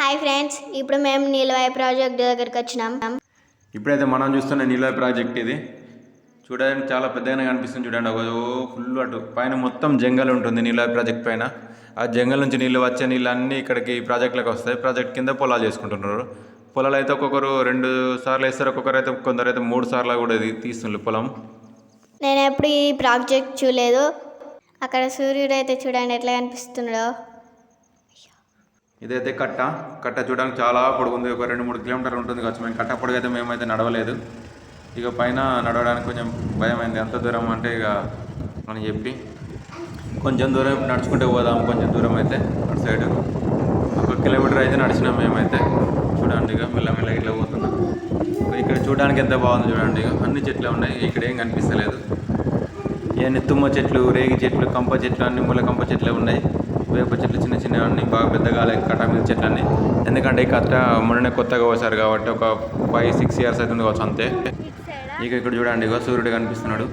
Hi friends ఇప్పుడు మేము నీలవాయ project దగ్గరికి వచ్చినాం. ఇప్పుడైతే మనం చూస్తున్న నీళ్ళ ప్రాజెక్ట్ ఇది. చూడడానికి చాలా పెద్దగానే కనిపిస్తుంది చూడండి. ఒక ఫుల్ అటు పైన మొత్తం జంగల్ ఉంటుంది నీళ్ళ ప్రాజెక్ట్ పైన. ఆ జంగల్ నుంచి నీళ్ళు వచ్చే నీళ్ళు అన్నీ ఇక్కడికి ఈ ప్రాజెక్ట్లోకి వస్తాయి. ప్రాజెక్ట్ కింద పొలాలు చేసుకుంటున్నారు. పొలాలు అయితే ఒక్కొక్కరు రెండు సార్లు వేస్తారు ఒక్కొక్కరు అయితే కొందరు అయితే మూడు సార్లు కూడా ఇది తీస్తున్నారు పొలం. నేను ఎప్పుడు ఈ ప్రాజెక్ట్ చూడలేదు. అక్కడ సూర్యుడు అయితే చూడండి ఎట్లా కనిపిస్తున్నాడో. ఇదైతే కట్ట. కట్ట చూడడానికి చాలా పొడుగుంది. ఒక రెండు మూడు కిలోమీటర్లు ఉంటుంది కావచ్చు. మేము కట్ట పొడుగు అయితే మేమైతే నడవలేదు. ఇక పైన నడవడానికి కొంచెం భయమైంది. ఎంత దూరం అంటే ఇక అని చెప్పి కొంచెం దూరం నడుచుకుంటే పోదాం. కొంచెం దూరం అయితే అటు సైడ్. ఒక కిలోమీటర్ అయితే నడిచినాం మేమైతే. చూడండి ఇక మెల్లమెల్ల ఇట్లా పోతున్నాం. ఇక్కడ చూడడానికి ఎంత బాగుంది చూడండి. ఇక అన్ని చెట్లు ఉన్నాయి. ఇక్కడ ఏం కనిపిస్తలేదు. ఇవన్నీ తుమ్మ చెట్లు రేగి చెట్లు కంప చెట్లు అన్ని ముళ్ళ కంప చెట్లు ఉన్నాయి. అన్ని బాగా పెద్దగా కట్ట మీద చెట్లు అన్ని. ఎందుకంటే కట్ట మొన్ననే కొత్తగా వచ్చారు కాబట్టి ఒక ఫైవ్ సిక్స్ ఇయర్స్ అవుతుంది కావచ్చు అంతే. ఇక ఇక్కడ చూడండి ఇక సూర్యుడు కనిపిస్తున్నాడు.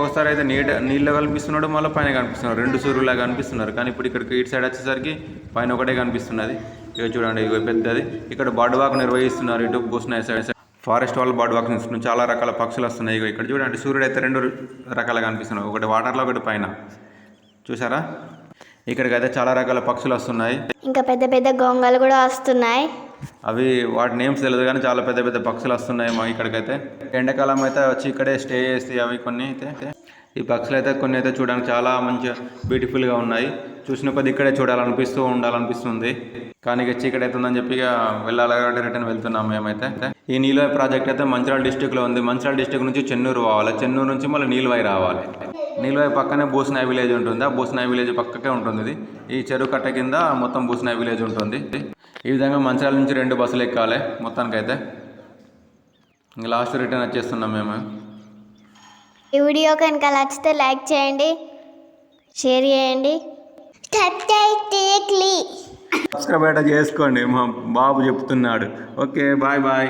ఒకసారి అయితే నీడ నీళ్ళ కనిపిస్తున్నాడు మళ్ళీ పైన కనిపిస్తున్నాడు. రెండు సూర్యులాగా కనిపిస్తున్నారు. కానీ ఇప్పుడు ఇక్కడికి ఇటు సైడ్ వచ్చేసరికి పైన ఒకటే కనిపిస్తున్నది. ఇక చూడండి ఇక పెద్దది. ఇక్కడ బర్డ్ వాక్ నిర్వహిస్తున్నారు ఇటు కూర్చున్నాయి సైడ్ సైడ్. ఫారెస్ట్ వాళ్ళు బర్డ్ వాక్ ఇస్తున్నారు చాలా రకాల పక్షులు వస్తున్నాయి. ఇక ఇక్కడ చూడండి సూర్యుడు అయితే రెండు రకాలుగా కనిపిస్తున్నాయి ఒకటి వాటర్లో ఒకటి పైన. చూసారా? ఇక్కడికి అయితే చాలా రకాల పక్షులు వస్తున్నాయి. ఇంకా పెద్ద పెద్ద గొంగలు కూడా వస్తున్నాయి. అవి వాటి నేమ్స్ తెలియదు కానీ చాలా పెద్ద పెద్ద పక్షులు వస్తున్నాయి మా ఇక్కడికైతే. ఎండాకాలం అయితే వచ్చి ఇక్కడే స్టే చేస్తాయి అవి కొన్ని అయితే ఈ పక్షులు అయితే కొన్ని అయితే చూడడానికి చాలా మంచిగా బ్యూటిఫుల్గా ఉన్నాయి. చూసిన కొద్ది ఇక్కడే చూడాలనిపిస్తూ ఉండాలనిపిస్తుంది. కానీ ఇక చీకటి అవుతుందని చెప్పి ఇక వెళ్ళాలి కాబట్టి రిటర్న్ వెళ్తున్నాం మేమైతే. ఈ నీలవాయి ప్రాజెక్ట్ అయితే మంచిర్యాల డిస్టిక్లో ఉంది. మంచిర్యాల డిస్టిక్ నుంచి చెన్నూరు పోవాలి. చెన్నూరు నుంచి మళ్ళీ నీలవాయి రావాలి. నీలవాయి పక్కనే బూసనాయ్ విలేజ్ ఉంటుంది. ఆ బూసనాయ్ విలేజ్ పక్కకే ఉంటుంది ఇది. ఈ చెరువు కట్ట కింద మొత్తం బూసనాయ్ విలేజ్ ఉంటుంది. ఈ విధంగా మంచిర్యాల నుంచి రెండు బస్సులు ఎక్కాలి మొత్తానికైతే. ఇంకా లాస్ట్ రిటర్న్ వచ్చేస్తున్నాం మేము. ఈ వీడియో కనుక నచ్చితే లైక్ చేయండి షేర్ చేయండి. సబ్స్క్రైబ్ చేసుకోండి మా బాబు చెప్తున్నాడు. Okay bye bye.